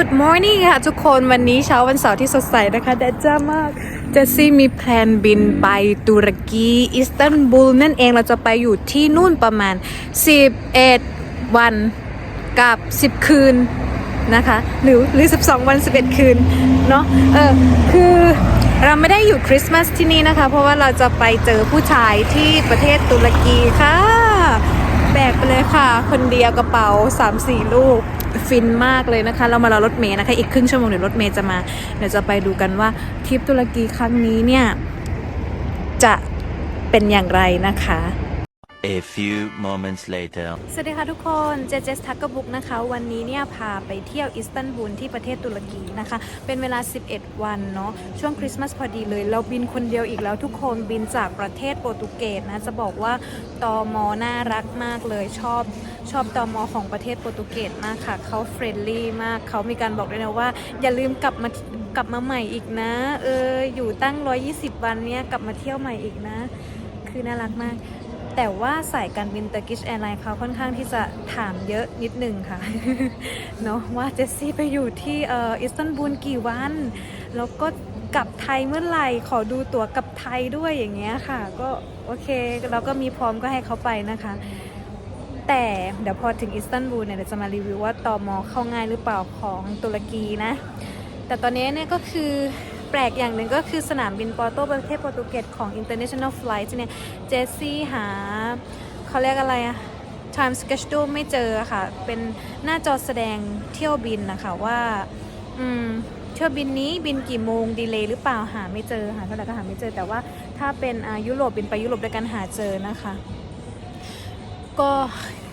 Good morning ค่ะทุกคนวันนี้เช้าวันเสาร์ที่สดใสนะคะแดดจ้ามากเจสซี่มีแพลนบินไปตุรกีอิสตันบูลนั่นเองเราจะไปอยู่ที่นู่นประมาณ 11 วันกับ 10 คืนนะคะ หรือหรือ 12 วัน 11 คืนเนาะเออคือเราไม่ได้อยู่คริสต์มาสที่นี่นะคะ เพราะว่าเราจะไปเจอผู้ชายที่ประเทศตุรกีค่ะ แบกไปเลยค่ะ คนเดียวกระเป๋า 3-4 ลูกฟินมากเลยนะคะ เรามารอรถเมย์นะคะ อีกครึ่งชั่วโมงเดี๋ยวรถเมย์จะมา เดี๋ยวจะไปดูกันว่าทริปตุรกีครั้งนี้เนี่ย จะเป็นอย่างไรนะคะ A few moments later. สวัสดีค่ะทุกคนเจเจสทักกบุกนะคะ วันนี้เนี่ยพาไปเที่ยวอิสตันบูลที่ประเทศตุรกีนะคะ เป็นเวลา 11 วันเนาะ ช่วงคริสต์มาสพอดีเลย เราบินคนเดียวอีกแล้วทุกคนบินจากประเทศโปรตุเกสนะ จะบอกว่าตอมอน่ารักมากเลยชอบชอบตอมอของประเทศโปรตุเกสมากค่ะ เขาเฟรนลี่มาก เขามีการบอกด้วยนะว่า อย่าลืมกลับมากลับมาใหม่อีกนะ เอออยู่ตั้ง 120 วันเนี่ยกลับมาเที่ยวใหม่อีกนะ คือน่ารักมาก แต่ว่าสายการบิน Turkish Airlines เขาค่อนข้างที่จะถามเยอะนิดนึงค่ะ เนาะว่าเจสซี่ไปอยู่ที่เอ่ออิสตันบูลกี่วัน แล้วก็กลับไทยเมื่อไหร่ขอดูตั๋วกลับไทยด้วยอย่างเงี้ยค่ะ ก็โอเคเราก็มีพร้อมก็ให้เขาไปนะคะแต่เดี๋ยวพอถึงอิสตันบูลเนี่ยเดี๋ยวจะมารีวิวว่าตอมอเข้าง่ายหรือเปล่าของตุรกีนะ แต่ตอนนี้เนี่ยก็คือ ลกอย่างหนึ่งก็คือสนามบินปอร์โตประเทศโปรตุเกสของ international flight เนี่ยเจสซี่หาเขาเรียกอะไรอะ time schedule ไม่เจอค่ะ เป็นหน้าจอแสดงเที่ยวบินนะคะว่าอืมเที่ยวบินนี้บินกี่โมงดีเลย์หรือเปล่าหาไม่เจอหาเท่าไหร่ก็หาไม่เจอแต่ว่าถ้าเป็นยุโรปบินไปยุโรปด้วยกันหาเจอนะคะ ก็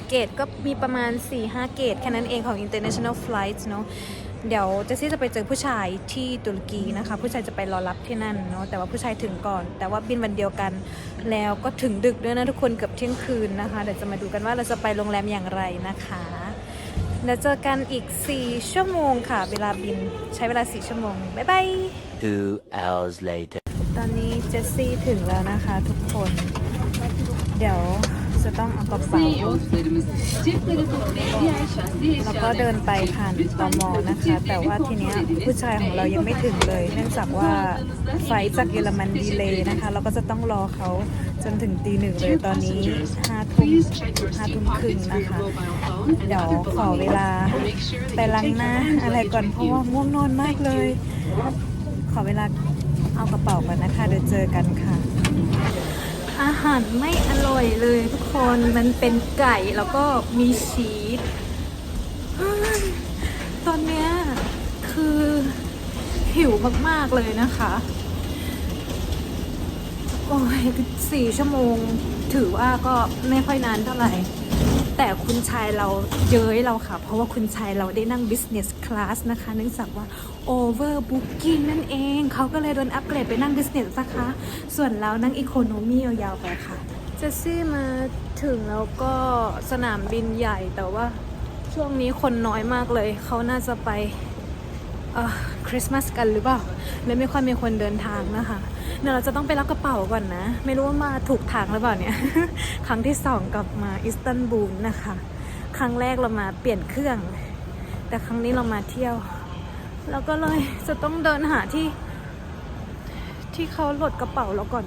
เกตก็มีประมาณ 4-5 เกตแค่นั้นเองของ international flights เนาะ เดี๋ยวเจสซี่จะไปเจอผู้ชายที่ตุรกีนะคะ ผู้ชายจะไปรอรับที่นั่นเนาะแต่ว่าผู้ชายถึงก่อน แต่ว่าบินวันเดียวกัน แล้วก็ถึงดึกด้วยนะทุกคนเกือบเที่ยงคืนนะคะเดี๋ยวจะมาดูกันว่าเราจะไปโรงแรมอย่างไรนะคะเดี๋ยวเจอกันอีก 4 ชั่วโมงค่ะ เวลาบินใช้เวลา 4 ชั่วโมง บ๊ายบาย Two hours later. ตอนนี้เจสซี่ถึงแล้วนะคะทุกคน เดี๋ยวจะ ต้องเอากระเป๋าแล้วก็เดินไปผ่านตมนะคะ แต่ว่าทีเนี้ยผู้ชายของเรายังไม่ถึงเลย เนื่องจากว่าไฟจากเยอรมันดีเลยนะคะ เราก็จะต้องรอเขาจนถึงตีหนึ่งเลยตอนนี้ห้าทุ่มห้าทุ่มครึ่งนะคะ เดี๋ยวขอเวลาไปล้างหน้าอะไรก่อนเพราะว่าง่วงนอนมากเลย ขอเวลาเอากระเป๋าก่อนนะคะ เดี๋ยวเจอกันค่ะ อาหารไม่อร่อยเลยทุกคนมันเป็นไก่แล้วก็มีชีสตอนเนี้ยคือหิวมากๆเลยนะคะ โอ้ยสี่ชั่วโมง ถือว่าก็ไม่ค่อยนานเท่าไหร่ แต่คุณชายเราเย้ยเราค่ะ เพราะว่าคุณชายเราได้นั่ง business class นะคะ เนื่องจากว่า over booking นั่นเอง เขาก็เลยโดนอัปเกรดไปนั่ง business นะคะ ส่วนเรานั่ง economy ยาวๆไปค่ะเจสซี่มาถึงแล้วก็สนามบินใหญ่แต่ว่าช่วงนี้คนน้อยมากเลย เขาน่าจะไปเออ ริสต์มาสกันหรือเปล่าเลยไม่ค่อยมีคนเดินทางนะคะเดี๋ยวเราจะต้องไปรับกระเป๋าก่อนนะ ไม่รู้ว่ามาถูกทางหรือเปล่าเนี่ย ครั้งที่สองกลับมาอิสตันบูลนะคะ ครั้งแรกเรามาเปลี่ยนเครื่อง แต่ครั้งนี้เรามาเที่ยว แล้วก็เลยจะต้องเดินหาที่ ที่เขาโหลดกระเป๋าเราก่อน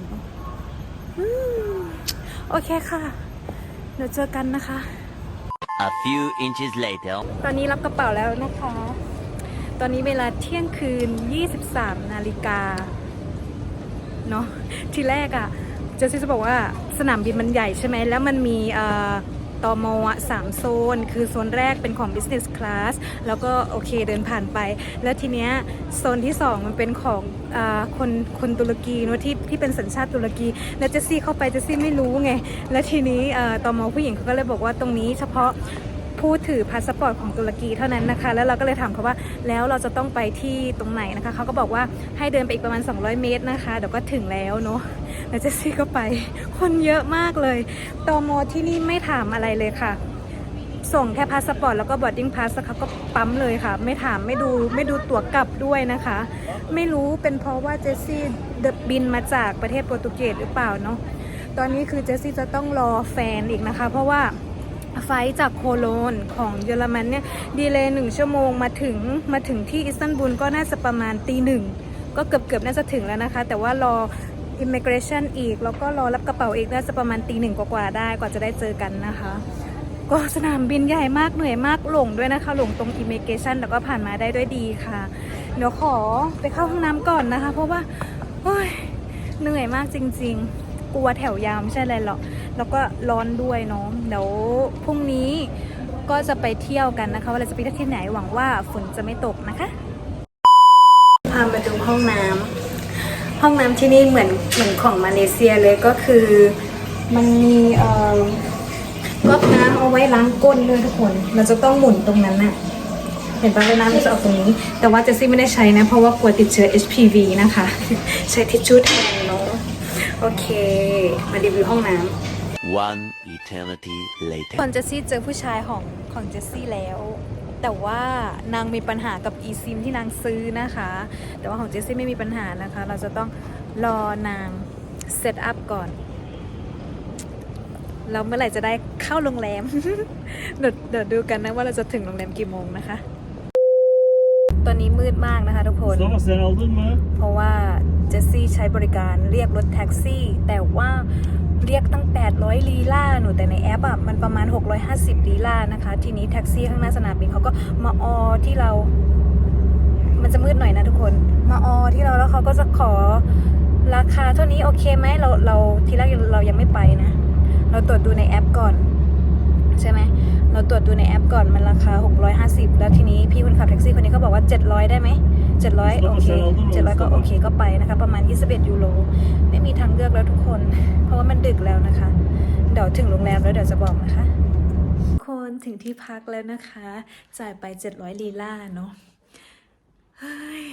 อืมโอเคค่ะ เดี๋ยวเจอกันนะคะ A few inches later. ตอนนี้รับกระเป๋าแล้วนะคะ ตอนนี้เวลาเที่ยงคืน 23 นาฬิกาเนาะทีแรกอะ่ะเจสซี่จะบอกว่าสนามบินมันใหญ่ใช่ไหมแล้วมันมีเอ่อตอมอะสามโซน คือโซนแรกเป็นของ business class แล้วก็โอเคเดินผ่านไป แล้วทีเนี้ยโซนที่ 2 มันเป็นของอคนคนตุรกีเนะที่ที่เป็นสัญชาติตุรกี แล้วเจสซี่เข้าไปเจสซี่ไม่รู้ไง แล้วทีนี้เอ่อตอมผู้หญิงเขาก็เลยบอกว่าตรงนี้เฉพาะ ผู้ถือพาสปอร์ตของตุรกีเท่านั้นนะคะ แล้วเราก็เลยถามเขาว่าแล้วเราจะต้องไปที่ตรงไหนนะคะ เขาก็บอกว่าให้เดินไปอีกประมาณ 200 เมตรนะคะเดี๋ยวก็ถึงแล้วเนาะแล้วเจสซี่ก็ไป คนเยอะมากเลยตอมอที่นี่ไม่ถามอะไรเลยค่ะ ส่งแค่พาสปอร์ตแล้วก็บอดดิ้งพาสเขาก็ปั๊มเลยค่ะ ไม่ถามไม่ดูไม่ดูตั๋วกลับด้วยนะคะ ไม่รู้เป็นเพราะว่าเจสซี่เดนบินมาจากประเทศโปรตุเกสหรือเปล่าเนาะตอนนี้คือเจสซี่จะต้องรอแฟนอีกนะคะ เพราะว่า ไฟจากโคโลนของเยอรมันเนี่ยดีเลย์หนึ่งชั่วโมงมาถึงมาถึงที่อิสตันบูลก็น่าจะประมาณตีหนึ่งก็เกือบเกือบน่าจะถึงแล้วนะคะ แต่ว่ารอ immigration อีก แล้วก็รอรับกระเป๋าอีกน่าจะประมาณตีหนึ่งกว่าๆได้กว่าจะได้เจอกันนะคะ ก็สนามบินใหญ่มากเหนื่อยมากหลงด้วยนะคะหลงตรง immigration แล้วก็ผ่านมาได้ด้วยดีค่ะ เดี๋ยวขอไปเข้าห้องน้ำก่อนนะคะ เพราะว่าเหนื่อยมากจริง ๆ กลัวแถวยาวไม่ใช่อะไรหรอก แล้วก็ร้อนด้วยเนาะเดี๋ยวพรุ่งนี้ก็จะไปเที่ยวกันนะคะว่าเราจะไปที่ยวที่ไหนหวังว่าฝนจะไม่ตกนะคะพามาดูห้องน้ำห้องน้ำที่นี่เหมือนเหมือนของมาเลเซียเลยก็คือมันมีเอ่อก๊อกน้ำเอาไว้ล้างก้นเลยทุกคนเราจะต้องหมุนตรงนั้นน่ะเห็นปะว่าน้ำมันจะออกตรงนี้ แต่ว่าเจสซี่ไม่ได้ใช้นะ เพราะว่ากลัวติดเชื้อ HPV นะคะ ใช้ทิชชู่แทนเนาะ โอเค มารีวิวห้องน้ำ One eternity later. ตอนเจสซี่เจอผู้ชายของของเจสซี่แล้ว แต่ว่านางมีปัญหากับ eSIM ที่นางซื้อนะคะ แต่ว่าของเจสซี่ไม่มีปัญหานะคะ เราจะต้องรอนางเซตอัพก่อนเราเมื่อไหร่จะได้เข้าโรงแรม เดี๋ยวเดี๋ยวดูกันนะว่าเราจะถึงโรงแรมกี่โมงนะคะ ตอนนี้มืดมากนะคะทุกคน Mustafa sen aldın mı? เพราะว่าเจสซี่ใช้บริการเรียกรถแท็กซี่ แต่ว่า เรียกตั้ง 800 ลีลาหนูแต่ในแอปอะมันประมาณ 650 ลีลานะคะ ทีนี้แท็กซี่ข้างหน้าสนามบินเขาก็มาออที่เรา มันจะมืดหน่อยนะทุกคน มาออที่เราแล้วเขาก็จะขอราคาเท่านี้โอเคไหมเราเราทีแรกเรายังไม่ไปนะ เราตรวจดูในแอปก่อน ใช่ไหมเราตรวจดูในแอปก่อนมันราคา 650 แล้วทีนี้พี่คนขับแท็กซี่คนนี้ก็บอกว่า 700 ได้ไหม 700 โอเค700 ก็โอเคก็ไปนะคะ ประมาณ 21 ยูโร ไม่มีทางเลือกแล้วทุกคน เพราะว่ามันดึกแล้วนะคะ เดี๋ยวถึงโรงแรมแล้วเดี๋ยวจะบอกนะคะ คนถึงที่พักแล้วนะคะ จ่ายไป 700ลีลาเนาะเฮ้ย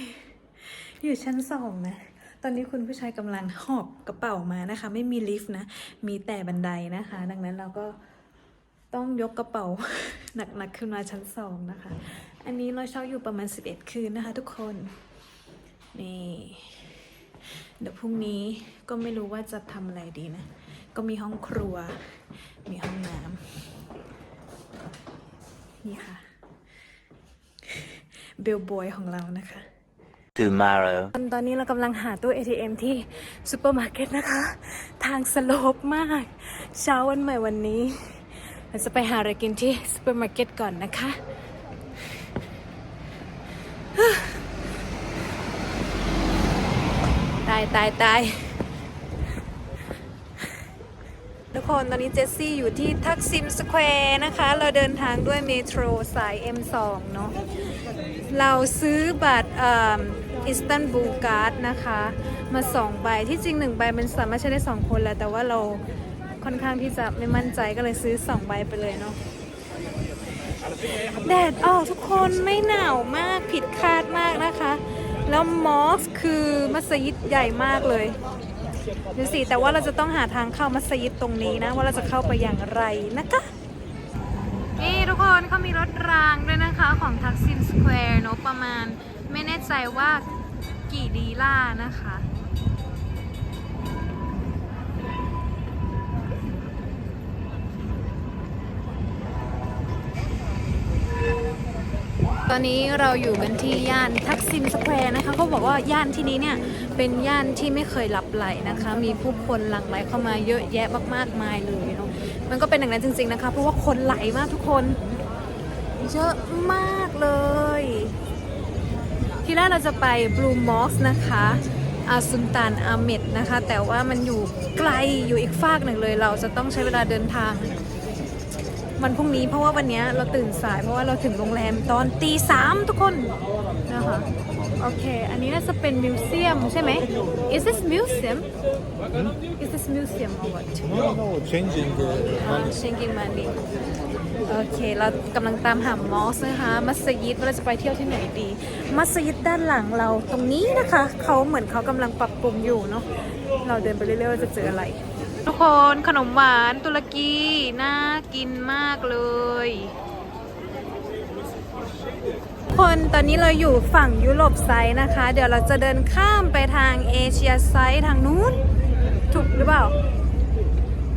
อยู่ชั้นสองนะ ตอนนี้คุณผู้ชายกำลังหอบกระเป๋ามานะคะ ไม่มีลิฟต์นะ มีแต่บันไดนะคะ ดังนั้นเราก็ต้องยกกระเป๋าหนักๆขึ้นมาชั้นสองนะคะ อันนี้เราเช่าอยู่ประมาณ 11 คืนนะคะทุกคน นี่ เดี๋ยวพรุ่งนี้ก็ไม่รู้ว่าจะทำอะไรดีนะ ก็มีห้องครัว มีห้องน้ำนี่ค่ะเบลบอยของเรานะคะ Tomorrow. ตอนนี้เรากำลังหาตู้ ATM ที่ซูเปอร์มาร์เก็ตนะคะ ทางสโลปมาก เช้าวันใหม่วันนี้ เราจะไปหาอะไรกินที่ซูเปอร์มาร์เก็ตก่อนนะคะ ตายตายตายทุกคนตอนนี้เจสซี่อยู่ที่ทักซิมสแควร์นะคะ เราเดินทางด้วยเมโทรสาย M2 เนาะเราซื้อบัตรอิสตันบูลการ์ดนะคะ มาสองใบที่จริงหนึ่งใบมันสามารถใช้ได้สองคนแหละแต่ว่าเราค่อนข้างที่จะไม่มั่นใจก็เลยซื้อสองใบไปเลยเนาะแดดออกทุกคนไม่หนาวมากผิดคาดมากนะคะ แล้วมอสคือมัสยิดใหญ่มากเลยดูสิแต่ว่าเราจะต้องหาทางเข้ามัสยิดตรงนี้นะ ว่าเราจะเข้าไปอย่างไรนะคะนี่ทุกคนเขามีรถรางด้วยนะคะของทักซิมสแควร์เนาะประมาณ ไม่แน่ใจว่ากี่ดีล่านะคะ ตอนนี้เราอยู่กันที่ย่านทักซิมสแควร์นะคะเขาบอกว่าย่านที่นี้เนี่ยเป็นย่านที่ไม่เคยหลับไหลนะคะ มีผู้คนหลั่งไหลเข้ามาเยอะแยะมากๆมายเลยเนาะมันก็เป็นอย่างนั้นจริง ๆนะคะ เพราะว่าคนไหลมากทุกคน เยอะมากเลย ทีแรกเราจะไปบลูมอสนะคะอาซุนตานอาเมดนะคะ แต่ว่ามันอยู่ไกลอยู่อีกฟากหนึ่งเลย เราจะต้องใช้เวลาเดินทาง วันพรุ่งนี้เพราะว่าวันนี้เราตื่นสายเพราะว่าเราถึงโรงแรมตอนตีสามทุกคนนะคะโอเค อันนี้น่าจะเป็นมิวเซียมใช่ไหม Is this museum Is this museum or what No, no, changing uh, อ่า changing money โอเค เรากำลังตามหามอสนะคะมัสยิดว่าเราจะไปเที่ยวที่ไหนดี มัสยิดด้านหลังเราตรงนี้นะคะ เขาเหมือนเขากำลังปรับปรุงอยู่เนาะ เราเดินไปเรื่อยๆว่าจะเจออะไร ทุกคนขนมหวานตุรกีน่ากินมากเลยคนตอนนี้เราอยู่ฝั่งยุโรปไซด์นะคะ เดี๋ยวเราจะเดินข้ามไปทางเอเชียไซด์ทางนู้น ถูกหรือเปล่า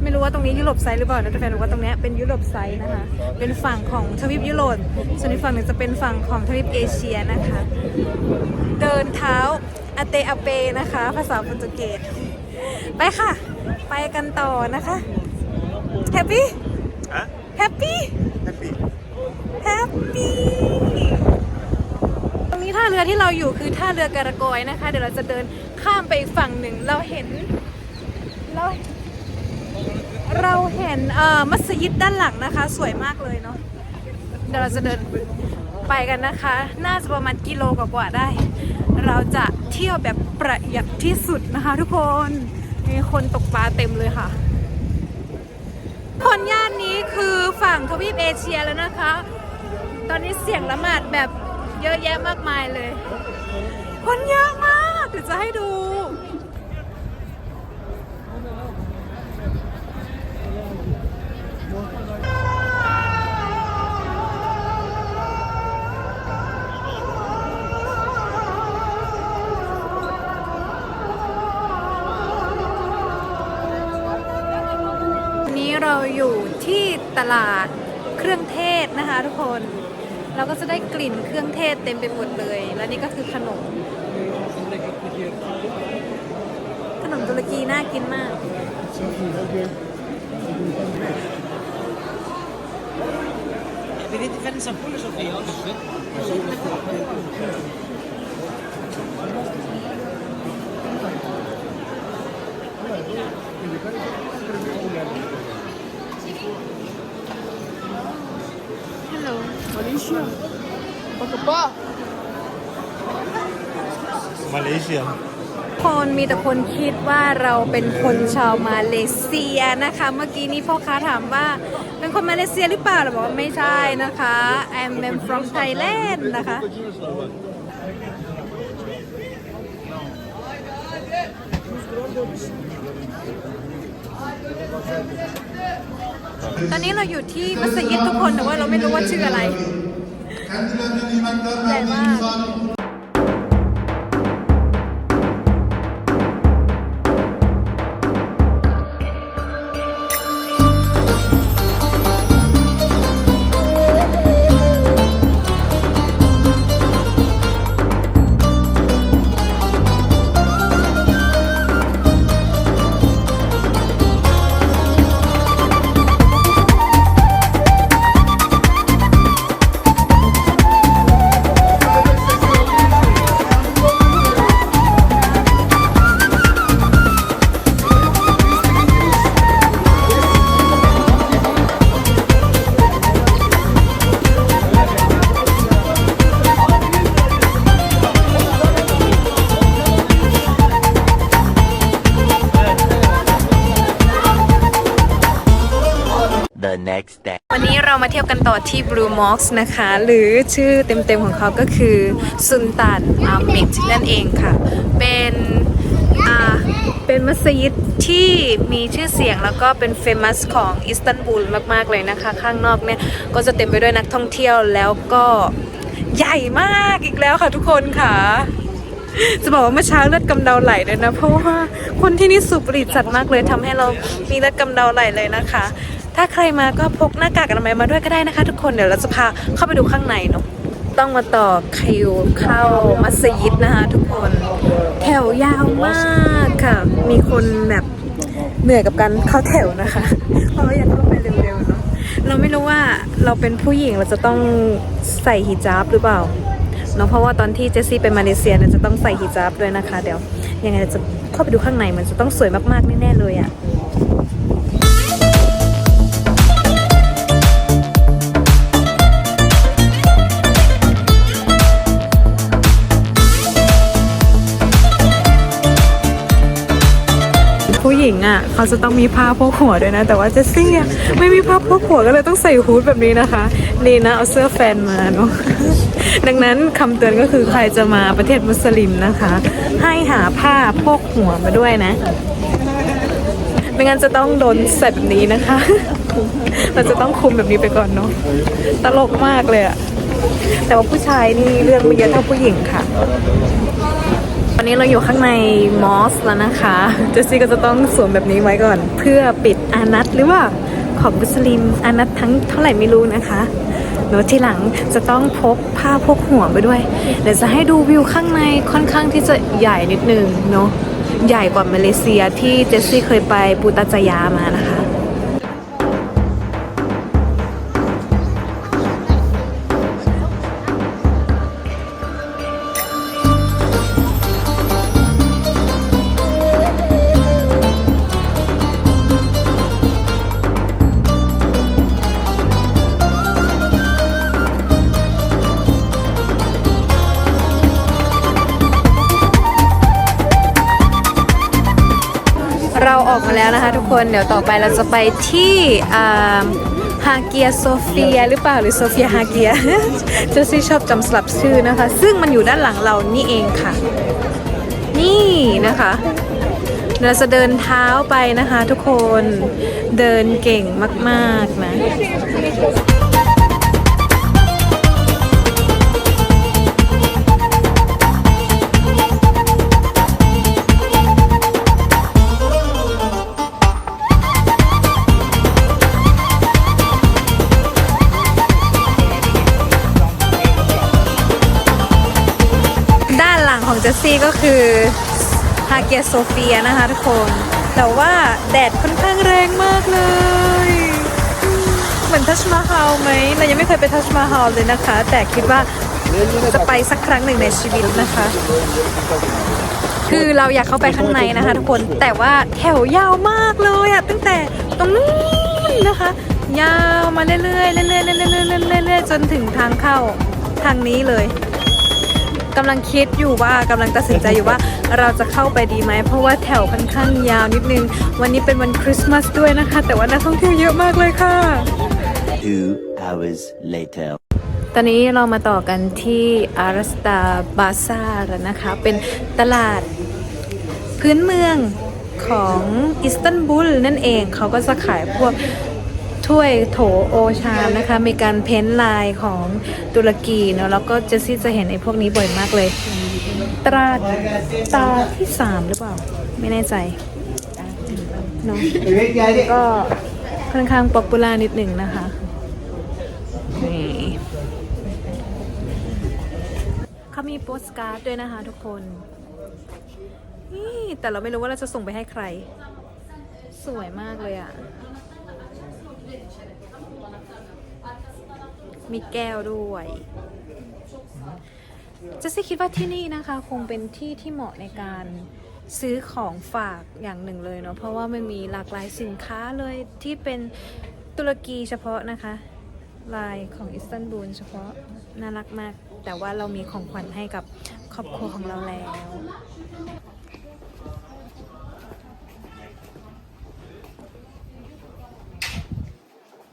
ไม่รู้ว่าตรงนี้ยุโรปไซด์หรือเปล่านะแต่แฟนบอกว่าตรงนี้เป็นยุโรปไซด์นะคะ เป็นฝั่งของทวีปยุโรปส่วนอีกฝั่งหนึ่งจะเป็นฝั่งของทวีปเอเชียนะคะ เดินเท้าอาเตอเปนะคะ ภาษาโปรตุเกสไปค่ะ ไปกันต่อนะคะแฮปปี้แฮปปี้แฮปปี้ตรงนี้ท่าเรือที่เราอยู่คือท่าเรือการะกอยนะคะ เดี๋ยวเราจะเดินข้ามไปอีกฝั่งหนึ่งเราเห็นเราเราเห็นเอ่อมัสยิดด้านหลังนะคะ สวยมากเลยเนาะเดี๋ยวเราจะเดินไปกันนะคะ น่าจะประมาณกิโลกว่าๆได้ เราจะเที่ยวแบบประหยัดที่สุดนะคะทุกคน มีคนตกปลาเต็มเลยค่ะ คนย่านนี้คือฝั่งทวีปเอเชียแล้วนะคะ ตอนนี้เสียงละหมาดแบบเยอะแยะมากมายเลย คนเยอะมากเดี๋ยวจะให้ดู ตลาดเครื่องเทศนะคะทุกคน เราก็จะได้กลิ่นเครื่องเทศเต็มไปหมดเลย และนี่ก็คือขนม ขนมตุรกีน่ากินมาก ฮัลโหลมาเลเซียคนมีแต่คนคิดว่าเราเป็นคนชาวมาเลเซียนะคะ เมื่อกี้นี้พ่อค้าถามว่าเป็นคนมาเลเซียหรือเปล่าเราบอกว่าไม่ใช่นะคะ I'm I'm from Thailand นะคะ ตอนนี้เราอยู่ที่มัสยิดทุกคนแต่ว่าเราไม่รู้ว่าชื่ออะไรใหญ่มา กันต่อที่ Blue Mox นะคะ หรือชื่อเต็มๆของเขาก็คือซุนตานอามิดนั่นเองค่ะ เป็นเป็นมัสยิดที่มีชื่อเสียงแล้วก็เป็นเฟมัสของอิสตันบูลมากๆเลยนะคะ ข้างนอกเนี่ยก็จะเต็มไปด้วยนักท่องเที่ยวแล้วก็ใหญ่มากอีกแล้วค่ะทุกคนค่ะ จะบอกว่าเมื่อเช้าเลือดกำเดาไหลเลยนะ เพราะว่าคนที่นี่สูบบุหรี่จัดมากเลยทำให้เรามีเลือดกำเดาไหลเลยนะคะ ถ้าใครมาก็พกหน้ากากอนามัยมาด้วยก็ได้นะคะ ทุกคนเดี๋ยวเราจะพาเข้าไปดูข้างในเนาะต้องมาต่อคิวเข้ามัสยิดนะคะทุกคนแถวยาวมากค่ะ มีคนแบบเหนื่อยกับการเข้าแถวนะคะเพราะว่าอยากเข้าไปเร็วๆเนาะเราไม่รู้ว่าเราเป็นผู้หญิงเราจะต้องใส่ฮิญาบหรือเปล่าเนาะเพราะว่าตอนที่เจสซี่ไปมาเลเซียเนี่ยจะต้องใส่ฮิญาบด้วยนะคะ เดี๋ยวยังไงเราจะเข้าไปดูข้างในมันจะต้องสวยมากๆแน่ๆเลยอะ่ะ ญิงอะเขาจะต้องมีผ้าโพกหัวด้วยนะ แต่ว่าเจสซี่อะไม่มีผ้าโพกหัวก็เลยต้องใส่ฮูดแบบนี้นะคะนี่นะเอาเสื้อแฟนมาเนาะดังนั้นคำเตือนก็คือใครจะมาประเทศมุสลิมนะคะ ให้หาผ้าโพกหัวมาด้วยนะไม่งั้นจะต้องโดนใส่แบบนี้นะคะ เราจะต้องคุมแบบนี้ไปก่อนเนาะตลกมากเลยอะแต่ว่าผู้ชายนี่เรื่องไม่เยอะเท่าผู้หญิงค่ะ ตอนนี้เราอยู่ข้างในมอสแล้วนะคะ เจสซี่ก็จะต้องสวมแบบนี้ไว้ก่อน เพื่อปิดอานัตหรือว่าของมุสลิมอานัตทั้งเท่าไหร่ไม่รู้นะคะเดี๋ยวทีหลังจะต้องพกผ้าพกหัวไปด้วย เดี๋ยวจะให้ดูวิวข้างในค่อนข้างที่จะใหญ่นิดนึงเนาะใหญ่กว่ามาเลเซียที่เจสซี่เคยไปปูตาจายามานะคะ ออกมาแล้วนะคะทุกคนเดี๋ยวต่อไปเราจะไปที่ฮาเกียโซเฟียหรือเปล่าหรือโซเฟียฮาเกียเจสซี่ชอบจำสลับชื่อนะคะ ซึ่งมันอยู่ด้านหลังเรานี่เองค่ะ นี่นะคะเราจะเดินเท้าไปนะคะทุกคนเดินเก่งมาก ๆ นะ หลังของเจสซี่ก็คือฮาเกียโซเฟียนะคะทุกคน แต่ว่าแดดค่อนข้างแรงมากเลย เหมือนทัชมาฮาลไหมเรายังไม่เคยไปทัชมาฮาลเลยนะคะ แต่คิดว่าจะไปสักครั้งหนึ่งในชีวิตนะคะ คือเราอยากเข้าไปข้างในนะคะทุกคน แต่ว่าแถวยาวมากเลยอะตั้งแต่ตรงนู้นนะคะ ยาวมาเรื่อยๆเรื่อยๆเรื่อยๆเรื่อยๆเรื่อยๆจนถึงทางเข้าทางนี้เลย กำลังคิดอยู่ว่ากำลังตัดสินใจอยู่ว่าเราจะเข้าไปดีไหมเพราะว่าแถวค่อนข้างยาวนิดนึง วันนี้เป็นวันคริสต์มาสด้วยนะคะ แต่ว่านักท่องเที่ยวเยอะมากเลยค่ะ Two hours later. ตอนนี้เรามาต่อกันที่อารัสตาบาซาร์นะคะ เป็นตลาดพื้นเมืองของอิสตันบูลนั่นเองเขาก็จะขายพวก ถ้วยโถโอชามนะคะ มีการเพ้นลายของตุรกีเนาะแล้วก็เจสซี่จะเห็นไอ้พวกนี้บ่อยมากเลย ตราตาที่สามหรือเปล่า ไม่แน่ใจเนาะก็ค่อนข้างป๊อปปูล่านิดหนึ่งนะคะนี่เขามีโปสการ์ดด้วยนะคะทุกคนนี่แต่เราไม่รู้ว่าเราจะส่งไปให้ใคร สวยมากเลยอะ่ะ มีแก้วด้วยเจะสิคิดว่าที่นี่นะคะ คงเป็นที่ที่เหมาะในการซื้อของฝากอย่างหนึ่งเลยเนาะเพราะว่ามันมีหลากหลายสินค้าเลยที่เป็นตุรกีเฉพาะนะคะ ลายของอิสตันบูลเฉพาะน่ารักมาก แต่ว่าเรามีของขวัญให้กับครอบครัวของเราแล้ว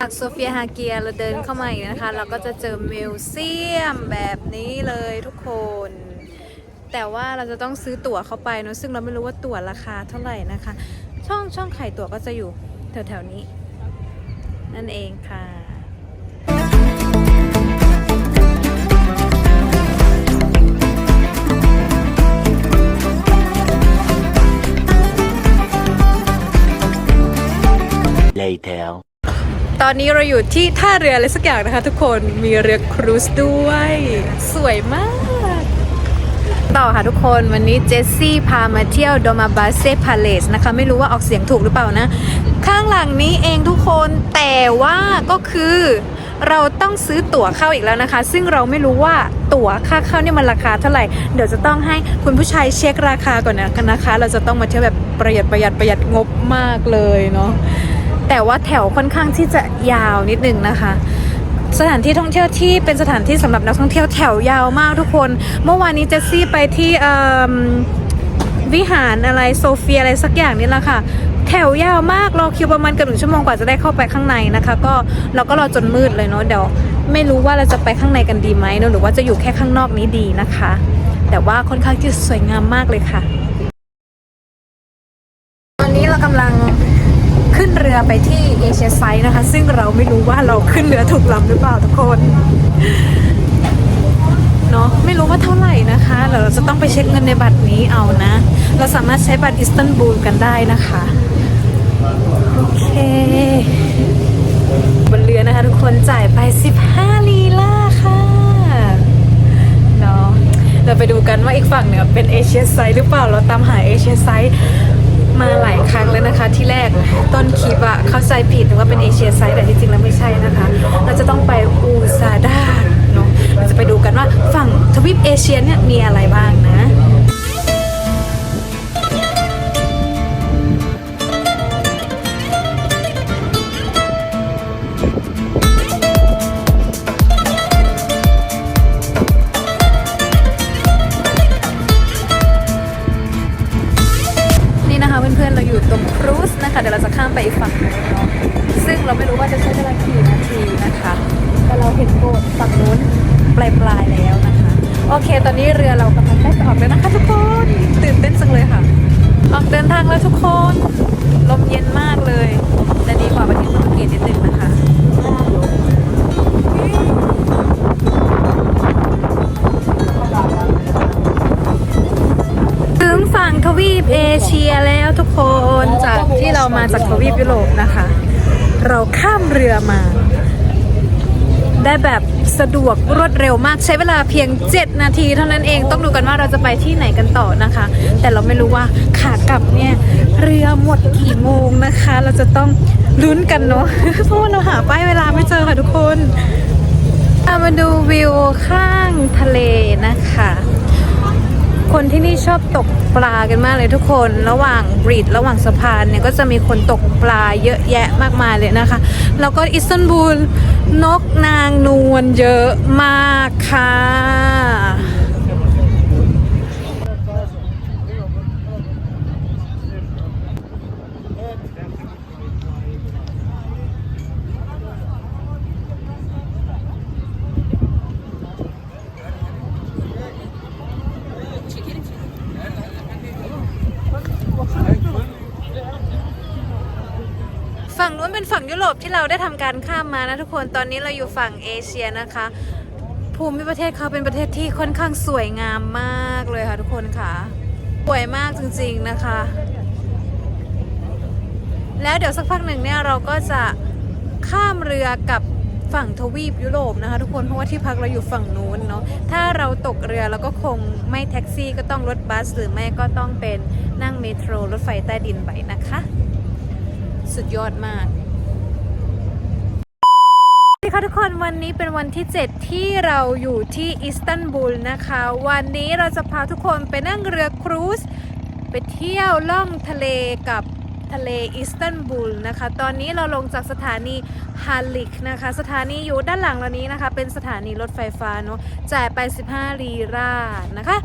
จากโซเฟียฮาเกียเราเดินเข้ามาอีกนะคะ เราก็จะเจอมิวเซียมแบบนี้เลยทุกคน แต่ว่าเราจะต้องซื้อตั๋วเข้าไปเนอะซึ่งเราไม่รู้ว่าตั๋วราคาเท่าไหร่นะคะ ช่องช่องขายตั๋วก็จะอยู่แถวๆนี้ นั่นเองค่ะ Later. ตอนนี้เราอยู่ที่ท่าเรืออะไรสักอย่างนะคะทุกคนมีเรือครูซด้วย สวยมาก ต่อค่ะทุกคนวันนี้เจสซี่พามาเที่ยวโดมาบาเซ่พาเลสนะคะ ไม่รู้ว่าออกเสียงถูกหรือเปล่านะ ข้างหลังนี้เองทุกคนแต่ว่าก็คือเราต้องซื้อตั๋วเข้าอีกแล้วนะคะ ซึ่งเราไม่รู้ว่าตั๋วค่าเข้าเนี่ยมันราคาเท่าไหร่ เดี๋ยวจะต้องให้คุณผู้ชายเช็คราคาก่อนนะนะคะ เราจะต้องมาเที่ยวแบบประหยัดประหยัดประหยัดงบมากเลยเนาะ แต่ว่าแถวค่อนข้างที่จะยาวนิดนึงนะคะ สถานที่ท่องเที่ยวที่เป็นสถานที่สำหรับนักท่องเที่ยวแถวยาวมากทุกคน เมื่อวานนี้เจสซี่ไปที่วิหารอะไรโซเฟียอะไรสักอย่างนี่แหละค่ะแถวยาวมากรอคิวประมาณเกือบหนึ่งชั่วโมงกว่าจะได้เข้าไปข้างในนะคะ ก็เราก็รอจนมืดเลยเนาะเดี๋ยวไม่รู้ว่าเราจะไปข้างในกันดีไหมเนอะหรือว่าจะอยู่แค่ข้างนอกนี้ดีนะคะ แต่ว่าค่อนข้างที่สวยงามมากเลยค่ะ ตอนนี้เรากำลัง ขึ้นเรือไปที่เอเชียไซด์นะคะ ซึ่งเราไม่รู้ว่าเราขึ้นเรือถูกลำหรือเปล่าทุกคนเนาะไม่รู้ว่าเท่าไหร่นะคะเดี๋ยวเราจะต้องไปเช็คเงินในบัตรนี้เอานะ เราสามารถใช้บัตรอิสตันบูลกันได้นะคะโอเคบนเรือนะคะทุกคนจ่ายไป 15 ลีลาค่ะเนาะเราไปดูกันว่าอีกฝั่งเนี่ยเป็นเอเชียไซด์หรือเปล่าเราตามหาเอเชียไซด์ มาหลายครั้งแล้วนะคะ ที่แรกต้นคลิปอะเข้าใจผิดว่าเป็นเอเชียไซด์แต่ที่จริงแล้วไม่ใช่นะคะ เราจะต้องไปอูซาดาเนาะเราจะไปดูกันว่าฝั่งทวีปเอเชียเนี่ยมีอะไรบ้างนะ ไปอีกฝั่งหนึงเนาะซึ่งเราไม่รู้ว่าจะใช้เวลากี่นาทีนะคะ แต่เราเห็นโบสถ์ฝั่งนู้นปลายๆแล้วนะคะ โอเค ตอนนี้เรือเรากำลังได้จะออกแล้วนะคะทุกคน วีปยุโรปนะคะ เราข้ามเรือมา ได้แบบสะดวกรวดเร็วมากใช้เวลาเพียง 7 นาทีเท่านั้นเองต้องดูกันว่าเราจะไปที่ไหนกันต่อนะคะ แต่เราไม่รู้ว่าขากลับเนี่ยเรือหมดกี่โมงนะคะ เราจะต้องลุ้นกันเนาะเพราะว่าเราหาป้ายเวลาไม่เจอค่ะทุกคนอามาดูวิวข้างทะเลนะคะ คนที่นี่ชอบตกปลากันมากเลยทุกคน ระหว่างบริดระหว่างสะพานเนี่ยก็จะมีคนตกปลาเยอะแยะมากมายเลยนะคะ แล้วก็อิสตันบูลนกนางนวลเยอะมากค่ะ ฝั่งนู้นเป็นฝั่งยุโรปที่ เราได้ทำการข้ามมานะทุกคนตอนนี้เราอยู่ฝั่งเอเชียนะคะ ภูมิประเทศเขาเป็นประเทศที่ค่อนข้างสวยงามมากเลยค่ะทุกคนค่ะสวยมากจริงๆนะคะ แล้วเดี๋ยวสักพักหนึ่งเนี่ยเราก็จะข้ามเรือกับฝั่งทวีปยุโรปนะคะทุกคนเพราะว่าที่พักเราอยู่ฝั่งนู้นเนาะถ้าเราตกเรือเราก็คงไม่แท็กซี่ก็ต้องรถบัส หรือไม่ก็ต้องเป็นนั่งเมโทรรถไฟใต้ดินไปนะคะ สุดยอดมาก คะทุกคนวันนี้เป็นวันที่ 7 ที่เราอยู่ที่อิสตันบูลนะคะ วันนี้เราจะพาทุกคนไปนั่งเรือครูซไปเที่ยวล่องทะเลกับทะเลอิสตันบูลนะคะ ตอนนี้เราลงจากสถานีฮาลิกนะคะ สถานีอยู่ด้านหลังเรานี้นะคะ เป็นสถานีรถไฟฟ้าเนาะจ่ายไป 15 ลีรานะคะ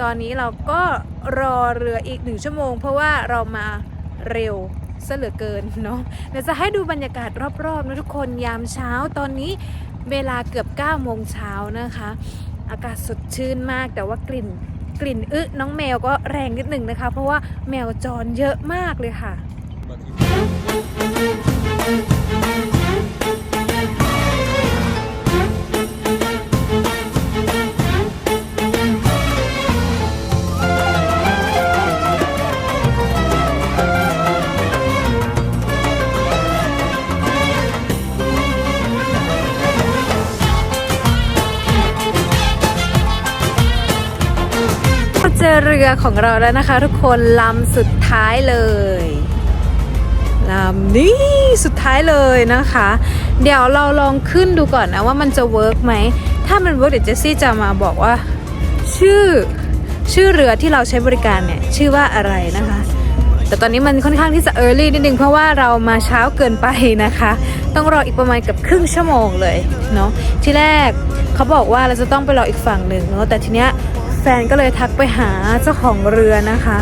ตอนนี้เราก็รอเรืออีกหนึ่งชั่วโมง เพราะว่าเรามาเร็ว ซะเหลือเกินเนาะเดี๋ยวจะให้ดูบรรยากาศรอบๆนะทุกคนยามเช้าตอนนี้เวลาเกือบ9โมงเช้านะคะ อากาศสดชื่นมากแต่ว่ากลิ่นกลิ่นอึน้องแมวก็แรงนิดหนึ่งนะคะ เพราะว่าแมวจรเยอะมากเลยค่ะ รือของเราแล้วนะคะ ทุกคนลำสุดท้ายเลยลำนี้สุดท้ายเลยนะคะ เดี๋ยวเราลองขึ้นดูก่อนนะว่ามันจะเวิร์กไหม ถ้ามันเวิร์กเดี๋ยวเจสซี่จะมาบอกว่า ชื่อชื่อเรือที่เราใช้บริการเนี่ยชื่อว่าอะไรนะคะ แต่ตอนนี้มันค่อนข้างที่จะ early นิดนึงเพราะว่าเรามาเช้าเกินไปนะคะ ต้องรออีกประมาณเกับครึ่งชั่วโมงเลยเนาะที่แรกเขาบอกว่าเราจะต้องไปรออีกฝั่งหนึ่งเนาะแต่ทีเนี้ย แฟนก็เลยทักไปหาเจ้าของเรือนะคะ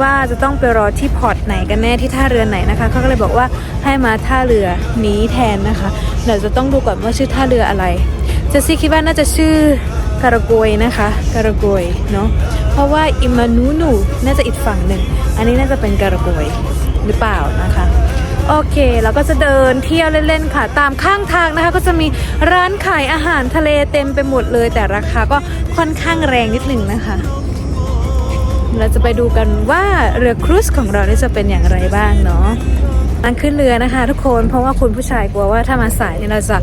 ว่าจะต้องไปรอที่พอร์ตไหนกันแน่ที่ท่าเรือไหนนะคะเขาก็เลยบอกว่าให้มาท่าเรือนี้แทนนะคะเดี๋ยวจะต้องดูก่อนว่าชื่อท่าเรืออะไรเจสซี่คิดว่าน่าจะชื่อการะโกยนะคะการะโกยเนาะเพราะว่าอิมานูนูน่าจะอีกฝั่งหนึ่ง อันนี้น่าจะเป็นการะโกยหรือเปล่านะคะ โอเคเราก็จะเดินเที่ยวเล่นๆค่ะ ตามข้างทางนะคะ ก็จะมีร้านขายอาหารทะเลเต็มไปหมดเลย แต่ราคาก็ค่อนข้างแรงนิดหนึ่งนะคะ เราจะไปดูกันว่าเรือครูซของเราจะเป็นอย่างไรบ้างเนาะนั่งขึ้นเรือนะคะทุกคนเพราะว่าคุณผู้ชายกลัวว่าถ้ามาสายเนี่ยเราจะ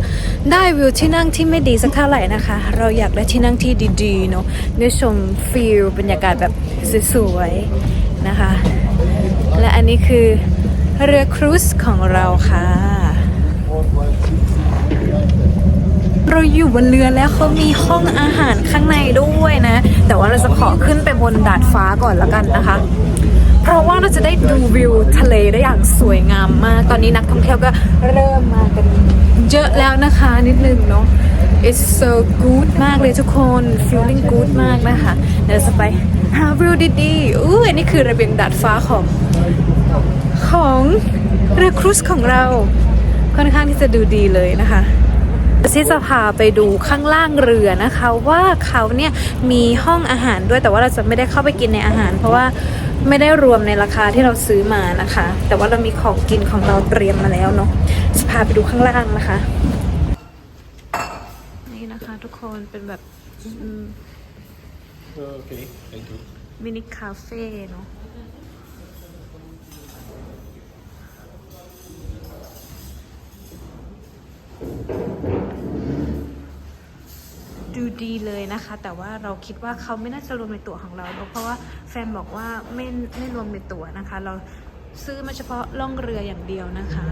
ได้วิวที่นั่งที่ไม่ดีสักเท่าไหร่นะคะ เราอยากได้ที่นั่งที่ดีๆเนาะได้ชมฟิลบรรยากาศแบบสวยๆนะคะ และอันนี้คือ เรือครูซของเราค่ะ เราอยู่บนเรือแล้วเขามีห้องอาหารข้างในด้วยนะ แต่ว่าเราจะขอขึ้นไปบนดาดฟ้าก่อนแล้วกันนะคะ เพราะว่าเราจะได้ดูวิวทะเลได้อย่างสวยงามมาก ตอนนี้นักท่องเที่ยวก็เริ่มมากันเยอะแล้วนะคะนิดนึงเนาะ it's so good มากเลยทุกคน feeling good มากนะคะ เดี๋ยวจะไปหาวิวดีๆอู้อันนี้คือระเบียงดาดฟ้าของ ของเรือครูซของเราค่อนข้างที่จะดูดีเลยนะคะที่จะพาไปดูข้างล่างเรือนะคะว่าเขาเนี่ยมีห้องอาหารด้วยแต่ว่าเราจะไม่ได้เข้าไปกินในอาหาร เพราะว่าไม่ได้รวมในราคาที่เราซื้อมานะคะ แต่ว่าเรามีของกินของเราเตรียมมาแล้วเนาะจะพาไปดูข้างล่างนะคะ นี่นะคะทุกคนเป็นแบบ Okay, thank you. มินิคาเฟ่เนาะ ดูดีเลยนะคะ แต่ว่าเราคิดว่าเขาไม่น่าจะรวมในตั๋วของเราเนอะเพราะว่าแฟนบอกว่าไม่ไม่รวมในตั๋วนะคะ เราซื้อมาเฉพาะล่องเรืออย่างเดียวนะคะ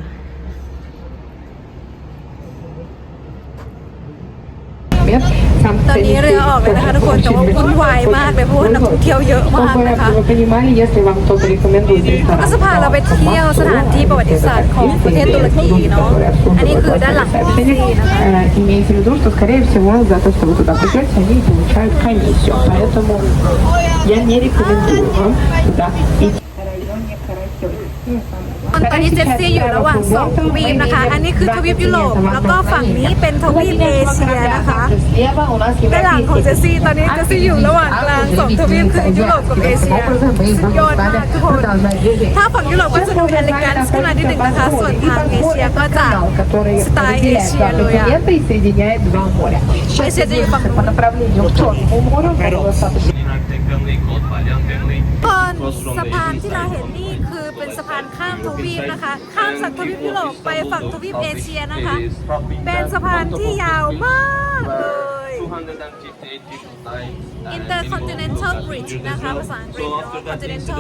ตอนนี้เรือออกเลยนะคะทุกคนแต่ว่าวุ่นวายมากเลยเพราะว่านักท่องเที่ยวเยอะมากนะคะ Чтобы вы понимали, если вам кто-то рекомендует ресторан, ก็จะพาเราไปเที่ยวสถานที่ประวัติศาสตร์ของประเทศตุรกีเนาะ อันนี้คือด้านหลังของซีนะคะ э, имейте в виду, что, скорее всего, за то, что вы туда придете, они получают комиссию. Поэтому я не рекомендую вам туда идти. ตอนนี้เจสซี่อยู่ระหว่างสองทวีปนะคะ อันนี้คือทวีปยุโรป แล้วก็ฝั่งนี้เป็นทวีปเอเชียนะคะด้านหลังของเจสซี่ตอนนี้เจสซี่อยู่ระหว่างกลางสองทวีปคือยุโรปกับเอเชียสุดยอดมากทุกคนถ้าฝั่งยุโรปก็จะดูเอลิกันขึ้นมานิดหนึ่งนะคะ ส่วนทางเอเชียก็จะสไตล์เอเชียเลยอะเอเชียจะอยู่ฝั่งนู้น คนสะพานที่เราเห็นนี่คือเป็นสะพานข้ามทวีปนะคะ ข้ามจากทวีปยุโรปไปฝั่งทวีปเอเชียนะคะ เป็นสะพานที่ยาวมากเลย Intercontinental Bridge นะคะภาษาอังกฤษ Intercontinental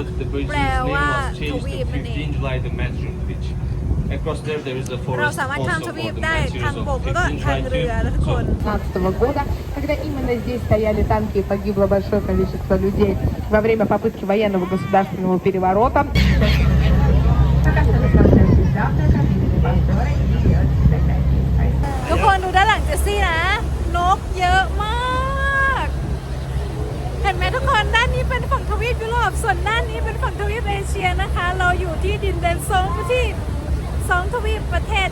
แปลว่าทวีปนั่นเอง เราสามารถข้ามทวีปได้ทางบกแล้วก็ทางเรือนะทุกคน 2015 года, когда именно здесь стояли танки и погибло большое количество людей во время попытки военного государственного переворота. ทุกคนดูด้านหลังเจสซี่นะ นกเยอะมาก เห็นไหมทุกคนด้านนี้เป็นฝั่งทวีปยุโรปส่วนด้านนี้เป็นฝั่งทวีปเอเชียนะคะ เราอยู่ที่ดินแดนสองที่ สองทวีปประเทศ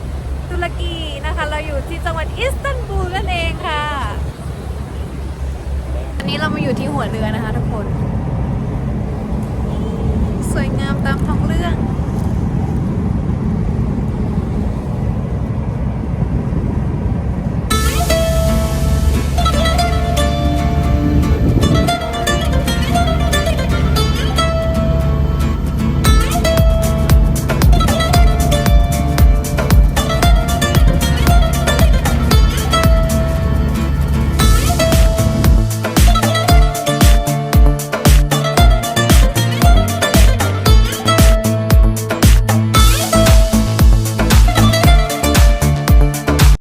ตุรกีนะคะ เราอยู่ที่จังหวัดอิสตันบูลนั่นเองค่ะอันนี้เรามาอยู่ที่หัวเรือนะคะทุกคน สวยงามตามท้องเรื่อง